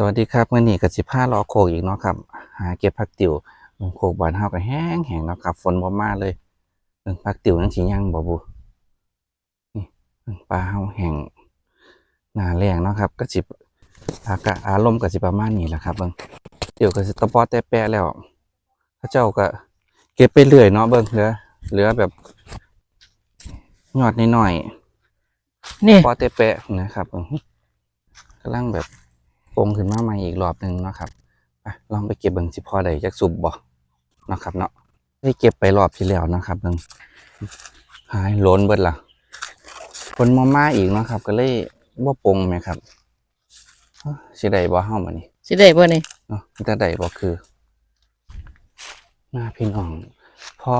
สวัสดีครับมื่อนี้กับสิผ้ารอโคกอีกเนาะครับ หาเก็บผักติ๋วเบิ่งโคกบานเฮาก็แห้งแห้งเนาะครับ ฝนบ่มาเลยเบิ่งผักติ๋วยังสิยังบ่บุนี่เบิ่งปลาเฮาแห้งหน้าแรงเนาะครับก็สิอากาศอารมณ์ก็สิประมาณนี้แหละครับเบิ่งเดี๋ยวก็สิตะปอแต่แปะแล้วพระเจ้าก็เก็บไปเรื่อยเนาะเบิ่งเหลือเหลือแบบยอดน้อยๆนี่ปอเตเปะนะครับเอิ่มกำลังแบบ ปงขึ้นมาใหม่อีกรอบหนึ่งเนาะครับไปลองไปเก็บเบิ่งสิพอได้จักสุบบ่เนาะครับเนาะได้เก็บไปรอบที่แล้วนะครับเบิ่งหายโหล้นเบิดละคนมามาอีกเนาะครับ ก็เลยบ่ปงแหมครับเอ้อสิได้บ่เฮามื้อนี้สิได้บ่นี่เนาะแต่ได้บ่คือมาพี่น้องพ่อ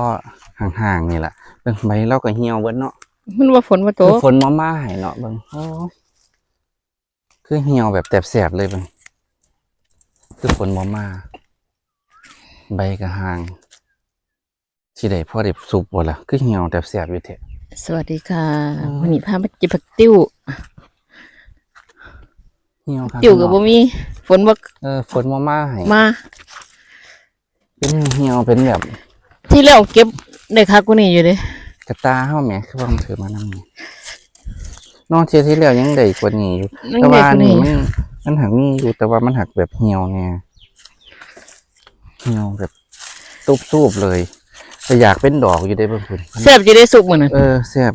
ห่างๆนี่แหละเบิ่งใบเราก็เหี่ยวเบิดเนาะมันว่าฝนว่าโตคือฝนมาม่าให้เนาะเบิ่งโอ้ย คือเหี่ยวแบบแตบแสบเลยเบิ่งคือฝนมาม่าใบกระหางสิได้พอได้สุกบ่ล่ะคือเหี่ยวแตบแสบอยู่แท้สวัสดีค่ะอืมวันนี้พามาจิบผักติ้วเหี่ยวครับติ้วก็บ่มี ฝนบ่เออฝนมาม่าให้มา เป็นเหี่ยวเป็นแบบ ที่แล้วเก็บได้คักกว่านี้อยู่เด้กระตาเฮาแหมคือว่ามันถือมานำนี่ นอกเที่ยที่แล้วยังได้กว่านี้อยู่นั่นแต่ได้ว่ากว่านี่นี้มันมันหักมีอยู่แต่ว่ามันหักแบบเหี่ยวเนี่ยเหี่ยวแบบตุบซูบเลยแต่อยากเป็นดอกอยู่ได้เบิ่งคุณแซ่บอยู่ได้สุกมื้อนั้นเออแซ่บ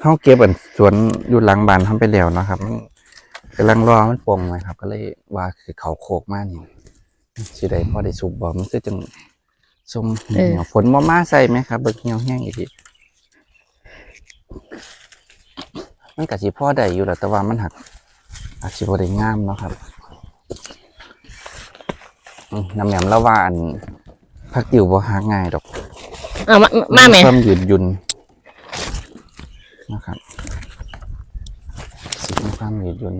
เฮาเก็บอันสวนอยู่หลังบ้านทำไปแล้วเนาะครับมันกำลังรอมันปลงเลยครับ ก็เลยว่าคือเขาโคกมากนี่สิได้พอได้สุกบ่มันคือจังทรงเหี่ยวฝนบ่มาใส่ไหมครับเบิ่งเหี่ยวแห้งอีกที มันก็สิพอได้อยู่แหละแต่ว่ามันหักอาจสิบ่ได้งามเนาะครับอืมน้ำแหนมละว่าอันผักติ๋วบ่หักง่ายดอกอะมามาแม่ความหยุดหยุนนะครับสิมีความหยุดหยุน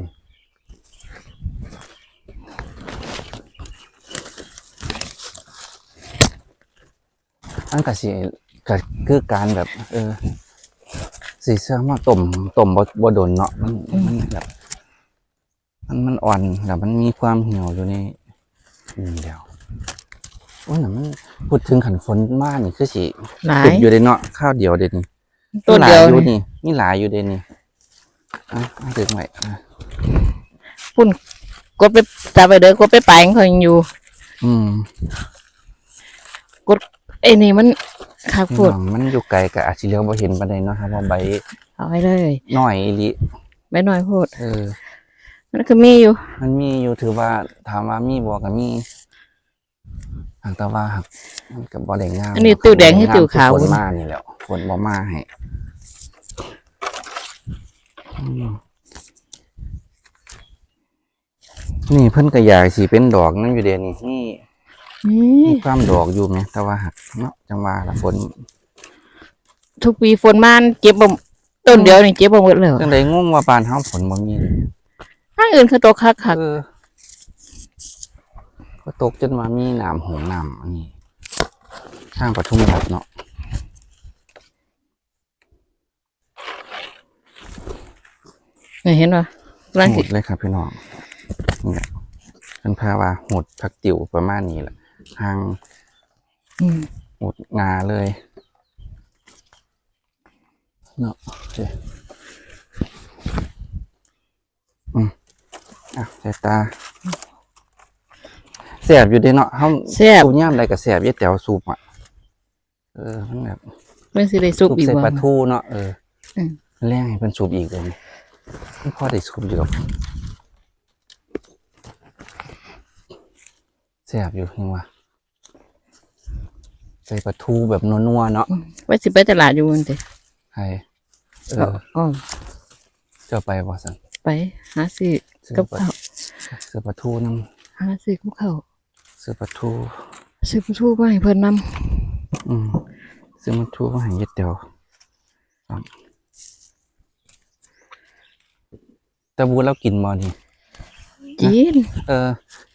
อันก็สิก็คือการแบบ เออ สีเสื้อมาต้มต้มบ่บ่โดนเนาะมันมันแบบมันมันอ่อนแล้วมันมีความเหี่ยวอยู่ในนี่เดียวโอ้ยน่ะมันพูดถึงขันฝนมากนี่คือสิหลาติยดอยู่ในเนาะข้าวเดียวเด่นต้นเดียวอยู่นี่นี่มีหลายอยู่เด่นนี่อะเอาดึงไว้อะพุ่นกดไปตาไปเด้อกดไปปลายของเขายังอยู่ อืมไอ้นี่มัน คักโพดน้องมันอยู่ไกลกับอาจสิเลี้ยวบ่เห็นปานใดเนาะครับว่าใบเอาไว้เลยน้อยอีหลิใบน้อยโพดเออ มันก็มีอยู่ มันมีอยู่ถือว่าถามว่ามีบ่ก็มีหากแต่ว่าหักมันก็บ่ได้งามอันนี้ติ้วแดงให้ติ้วขาวฝนมานี่แหล้วฝนบ่มาให้อืมนี่เพิ่นก็อยากสิเป็นดอกนั่นอยู่เดะนี่นี่ นี่มีความดอกอยู่ไหมแต่ว่าหักเนาะจังว่าละฝนทุกปีฝนมาเก็บบ่ต้นเดียวนี่เก็บบ่หมดแล้วจังไดงงว่าบ้านเฮาฝนบ่มีเลยทางอื่นเขาตกคักคักเออก็ตกจนว่ามีน้ำหงน้ำอันนี้ทางปทุมรัฐเนาะนี่เห็นป่ะร่างโหสิดเลยครับพี่น้องนี่แหละเป็นพาว่าโหดผักติ๋วประมาณนี้แหละ ทางอืมโหดงาเลยเนาะโอเคอืมอะใส่ตาแสบอยู่เด้เนาะเฮาแซ่บสูบย่ามใดก็แสบยี่แต๋วสูบอะเออมันแบบมันสิได้สุสูกบอีกใส่บ่ ปลาทูเนาะเอออม แรงให้เป็นสูบอีกเลยไม่พอได้สูบอยู่หรอกแสบอยู่ยังวะ ใส่ปลาทูแบบนัวๆเนาะไว้สิไปตลาดอยู่มันติใช่เอเอาออ๋อเจะไปบ่สันไปหาซื้อซื้อกับปลาข้าวซื้อปลาทูน้หาซื้อกับข้าวำซื้อปลาทูซื้อปลาทูมาให้เพิ่นนำอืมซื้อปลาทูมาให้ยี่แต๋วครับแต่บูเรากินบ่นี่กินเออ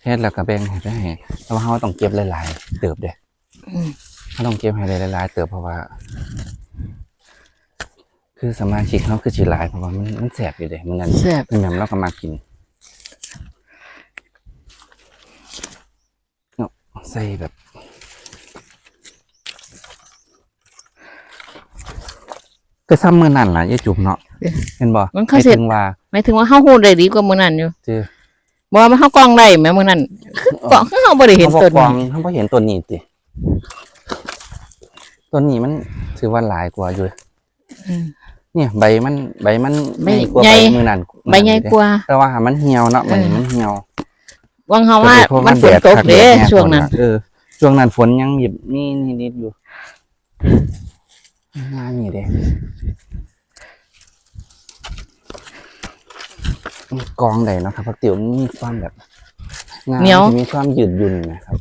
เฮ็ดแล้วก็แบ่งให้ไปให้แต่ว่าเราต้องเก็บหลายๆเติบเด้อืม เขาต้องเก็บให้ได้หลายๆเติบเพราะว่า คือสมาชิกเขาคือฉีหลายเพราะว่ามันมันแสบอยู่เลยมันนั่นแสบ มันยำเราก็มากินเนาะใส่แบบก็ซ้ำเมื่อนั่นแหละยี่จุ๋มเนาะเห็นบ่มันเขาเสร็จมยถึงว่าไม่ถึงว่าเข้าฮู้ได้ดีกว่ามื้อนั่นอยู่คือบ่ว่ามันเฮากล้องได้แหมมื้อนั่นกล้องคือเฮาบ่ได้เห็นเขาบอต้กองเขาเห็นต้นนี้ติ ต้นนี้มันถือว่าหลายกว่าอยู่อืมเนี่ยใบมันใบมันใบใหญ่กว่าใหญ่ใบมือนั่นใบใหญ่กว่าแต่ว่าหามันเหี่ยวเนาะมันนี่เออมันเหี่ยววังเฮาว่าเพราะมันฝนตกคัเด้แน่ช่วงนั้นเออช่วงนั้นฝนยังหยิบนี่นี่นิดอยู่งานนี่เด้กองใดเนาะครับผักติ๋วมันมีความแบบงานเหนียวจะมีความยืดหยุ่นนะครับ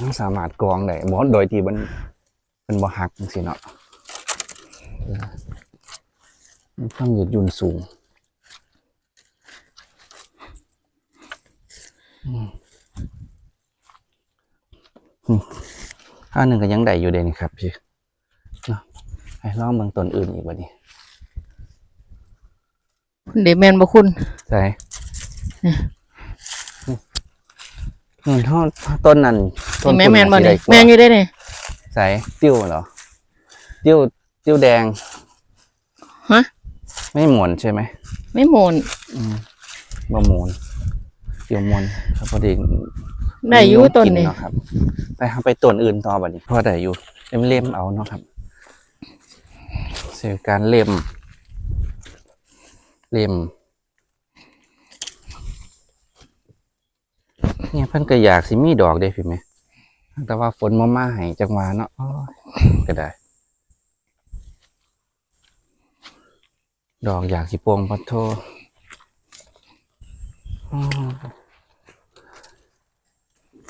มันสามารถกองได้บ่โดยที่มันเป็นบ่หักจังซี่เนาะเออมีความยืดหยุ่นสูงข้าวหนึ่งก็ยังได้อยู่เดนี่ครับพี่เนาะให้ลองเมืองต้นอื่นอีกวันนี้เดี๋ยวแม่นบ่คุณใช่ เงินทอดต้นนั้นต้นนี่แม่ทุแม่นบ่สินี่ได้กว่าแม่นอยู่ได้นี่ใส่ติ้วเหรอ ติ้วติ้วแดงฮะไม่หมุนใช่ไหมไม่หมุนอืมบ่หมุนติ้วหมุนครับพอดีได้อยู่ต้นกินี่เนาะครับ ไปหาไปต้นอื่นต่อบัดนี้พอได้อยู่เล่มเล่มๆเอาเนาะครับเสียการเล่มเล่ม เนี่ยเพิ่นก็อยากสิมีดอกเด้พี่แม่แต่ว่าฝนมามาให้จังหวะเนาะโอ้ยก็ได้ ดอกอยากสิโปวงพัดโทอ้าว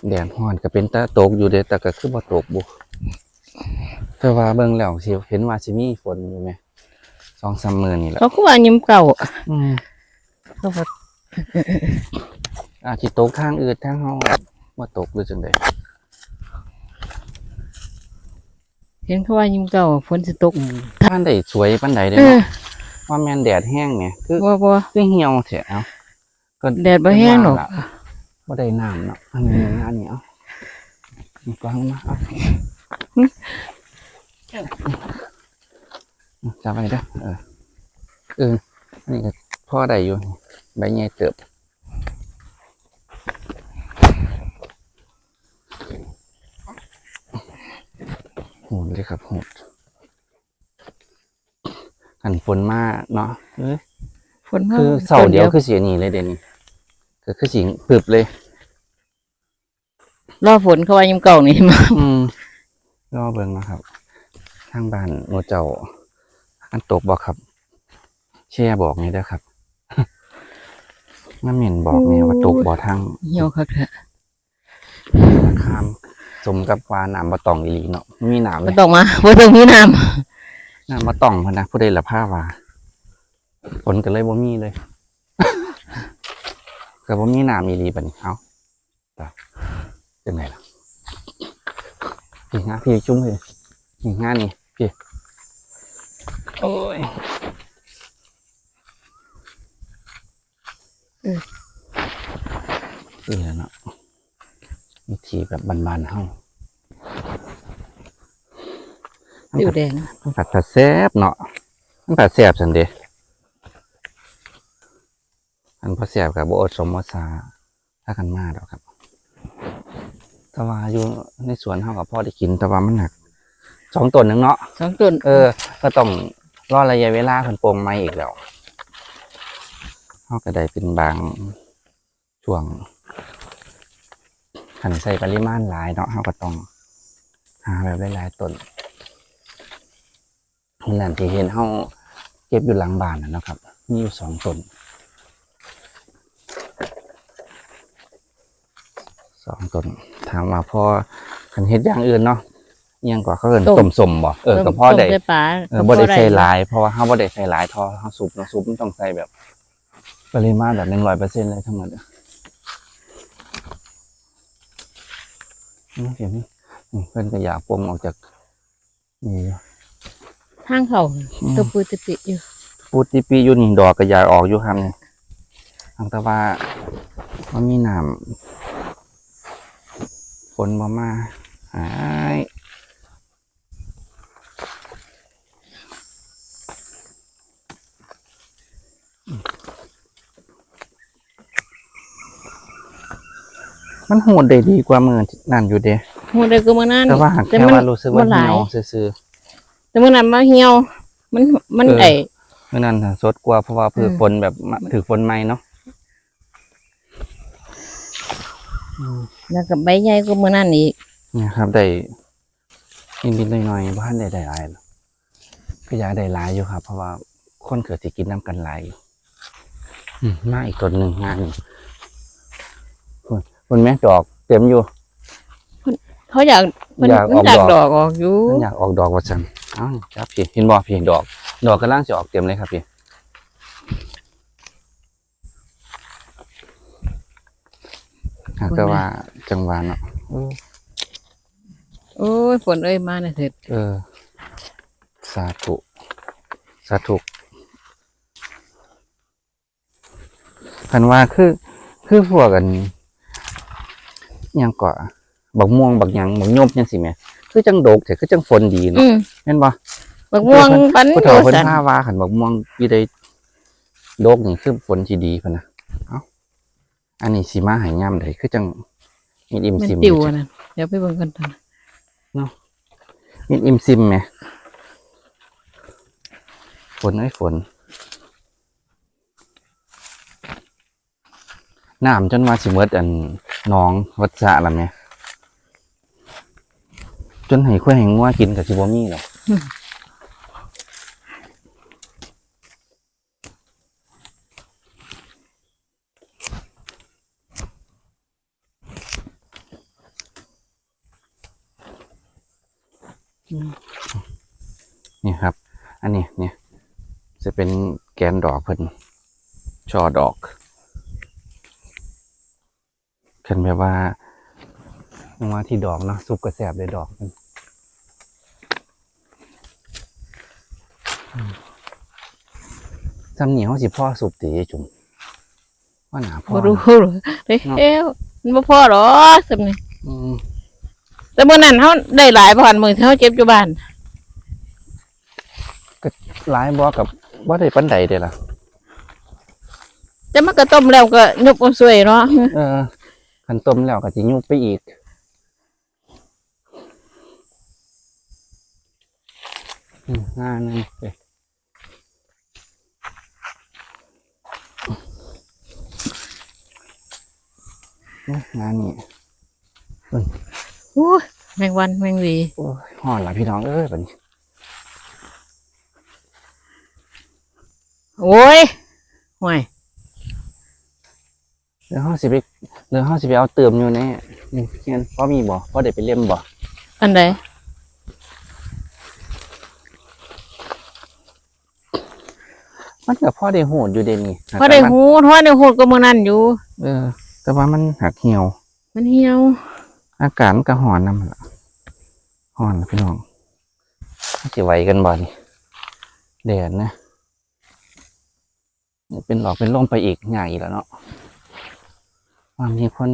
แดดฮ้อนก็เป็นตาตกอยู่เด้แต่ก็คือบ่ตกบุแต่ว่าเบิ่งแล้วสิเห็นว่าสิมีฝนอยู่ไหมสองสามมื้อนี่แหละเขาก็ว่ายิ้มเก่าอืมเขาว่า อาจสิตกทางอื่นทางเฮาบ่ตกหรือจังไดเห็นเขาว่ายิ้มเก่าฝนสิตกท่านได้สวยปานใดเด้เออเนาะว่าแม่นแดดแห้งเนี่ยคือบ่บ่คือเหี่ยวแท้เอ้าก็แดดบ่แห้งหรอกว่าล่ะบ่ได้น้ำเนาะอันนี้อันนี้เอานี่กวางมาเอาจับไว้เด้อเออเอออันนี้ก็พอได้อยู่ใบใหญ่เติบ โหดเลยครับโหดกันฝนมาเนาะเอ้ยฝนมาคือเสาเดียวคือเสียหนีเลยเดยวนี่ก็คือสิงปึบเลย รอฝนเขาว่ายิ้มเก่านี่มาอืมรอเบิ่งนะครับ ทางบ้านโมเจ้าอันตกบอกครับ แช่บอกนี่เด้อครับ น้ำเหม็นบอกเนี่ยว่าตกบ่อทางเหี่ยวคักแท้ข้ามสมกับว่าน้ำบ่ตองอีหลีเนาะมีน้ำเลบ่ยต้องมาบ่ต้องมีน้ำน้ำบ่ตองพะนะผู้ใดละผ้าว่าฝนก็เลยบ่มีเลย ก็บ่มีน้ำอีหลีบัดนี้เอ้าตาจังไดล่ะพี่งาพี่จุ้มเลยพี่งานนี่พี่โอ้ย นี่แหละเนาะวิธีแบบบานๆเฮาติวแดงมันผัดผัดแซ่บเนาะมันผัดแซ่บสันเดะอันพอแซ่บกับโบอดสมมสาถ้ากันมาดอกครับแต่ว่าอยู่ในสวนเฮากับพ่อได้กินแต่ว่ามันหนักสองต้นหนึงเนาะสองต้นเออ ก็ต้องรอระยะเวลาเพิ่นโปรงไม้อีกแล้ว เฮาก็ได้เป็นบางช่วงขันใส่ปริมาณหลายเนาะเฮาก็ต้องหาแบบหลายๆต้นนี่แหละที่เห็นเฮาเก็บอยู่หลังบ้านนะเนาะครับมีอยู่สองต้นสองต้นถามว่าพ่อคันเฮ็ดอย่างอื่นเนาะอิหยังกว่าเขาเอิ้นต้มสมบ่เออก็พ่อได้ต้มใส่ปลาเออบ่ได้ใส่หลายเพราะว่าเฮาบ่ได้ใส่หลายทอเฮาซุปเนาะซุปมันต้องใส่แบบ ปริมาณแบบ100%เลยทั้งหมดอะอืมเห็นไหมอืมเพิ่นก็อยากปมออกจากนี่อยู่ทางเขาอืมตัวปืติปิอยู่ปูติปีอยู่นี่ดอกก็อยากออกอยู่ครับนี่ทางแต่ว่ามันมีน้ฝนมามาหาย มันโหดได้ดีกว่ามือนั่นอยู่เด้หัวเด็กก็มื้อนั้นแต่ว่าหากแต่แค่มันว่ารู้สึกว่าบ่หลาเหี่ยยวซื่อแต่มื้อนั้นมาเหี่ยว มันมันเออไอ้ๆมื่อนั้นน่ะสดกว่าเพราะว่าเพื่อเออฝนแบบมาถือฝนใหม่เนาะแล้วก็ใบใหญ่ก็มื้อนั้นอีกเนี่ยครับได้นิดๆหน่อยๆบ้านได้ได้หลายเนาะก็อยากได้หลายอยู่ครับ เพราะว่าคนเกิดสิกินน้ำกันหลายอยู่อืมมาอีกต้นหนึ่งงาน หนึ่งคุณคุณแม่ดอกเต็มอยู่ เขาอยากมันอยากออกมันอยากดดอก อกออกอยู่มันอยากออกดอกว่าจังอ้าวจับพี่เห็นบ่พี่ดอก ดอกกำลังจะออกเต็มเลยครับพี่หากแต่ว่าจังหวะเนาะเออโอ้ยฝนเอ้ยมาน่ะเถิดเออ สาธุ สาธุคันว่าคือ คือพวกกันห ยังก่อบักม่วงบักหยังบักยมยังสิแหม่คือจังโดกแต่คือจังฝนดีอืเนาะมแม่นบ่บักม่วงปันผู้โยเฒ่าเพิ่นสันพาว่าคันบักม่วงอยู่ได้โดกนี่คือฝนสิดีพุ่นน่ะเอ้าอันนี้สิมาให้ยามใดคือจังมีอิ่มมันซิมติวอะนั่นเดี๋ยวไปเบิ่งกันเถอะนะมีอิ่มซิมแหมฝนเอ้ยฝนน้ำจนว่าสิเมดอัน หน้องวัดสะละแม่จนให้ข้อยให้งัวกินกับสิบ่มีหรอกนี่ครับ อันนี้เนี่ยจะเป็นแกนดอกเพิ่นช่อดอก คันแบบว่าว่าที่ดอกเนาะซุปกระแสบเลยดอกมันอืมจำเหนียวสิพ่อสุปตีจุ่มว่าหนาพ่อบ่รู้หรอเด้เอ้วมันบ่พอหรอสำนี่อืมแต่มื้อนั้นเฮาได้หลายบ่หันมื้อที่เฮาเจ็บอยู่บ้านหลายบ่กับว่าได้ปันใดเด้ล่ะแต่มันก็ต้มแล้วก็ยุบเอาสวยเนาะเออ คันต้มแล้วก็จะยุบไปอีกอืมงานนึงเด้โอ้ยงานนี้โอ้ยแมงวันแมงวีโอ้ยห่อนละพี่น้องเอ้ยแบบนี้ โอ้ยห่วย เรื่องห้องสิไปเรื่องห้องสิไปเอาเติมอยู่ในนี่เฮียนพ่อมีบ่พ่อได้ไปเล่มบ่อันใดมันกับพ่อได้โหดอยู่เดนี่พอได้แต่มันหูทอดได้โหดก็มื้อนั้นอยู่ เออ แต่ว่ามันหักเหี่ยว มันเหี่ยว อากาศมันก็ห่อนนำหั่นล่ะห่อนล่ะพี่น้องสิไหวกันบ่นี่แดดนะนี่เป็นหลอกเป็นลมไปอีกง่ายอีกแล้วเนาะ ว่ามีคน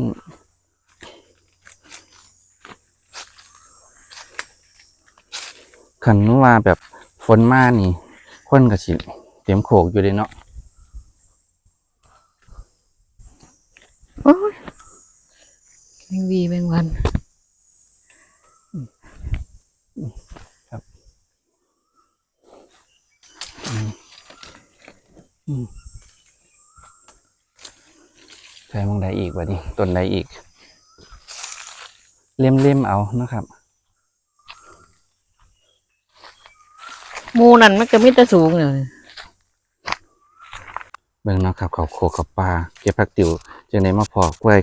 ขันว่าแบบฝนมานี่ คนก็สิเตรียมโขกอยู่เลยเนาะโอ้ยแมงวีแมงวัน ใช้มองใดอีกวะนี่ต้นใดอีก เล่มเล่มๆเอานะครับหมูนั่นมันก็มีแต่สูงเลยเบิ่งเนาะครับเขาโคกับปลาเก็บผักติ๋วจังไดมาพอกไว้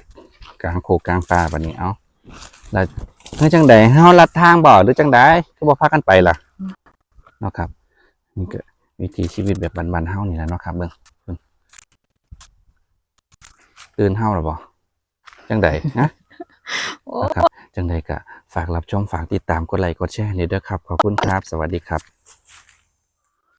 กลางโคกลางปลาบัดนี้เอาแล้วเฮ้ยจังใดเฮาลัดทางบ่หรือจังใดก็บ่พากันไปล่ะเนาะครับนี่ก็วิถีชีวิตแบบบ้านๆเฮานี่แหละเนาะครับเบิ่ง เบิ่งตื่นเฮาแล้วบ่จังใดฮะโอ้นะครับจังใดก็ฝากรับชมฝากติดตามกดไลค์กดแชร์นี่ด้วยครับ ขอบคุณครับ สวัสดีครับ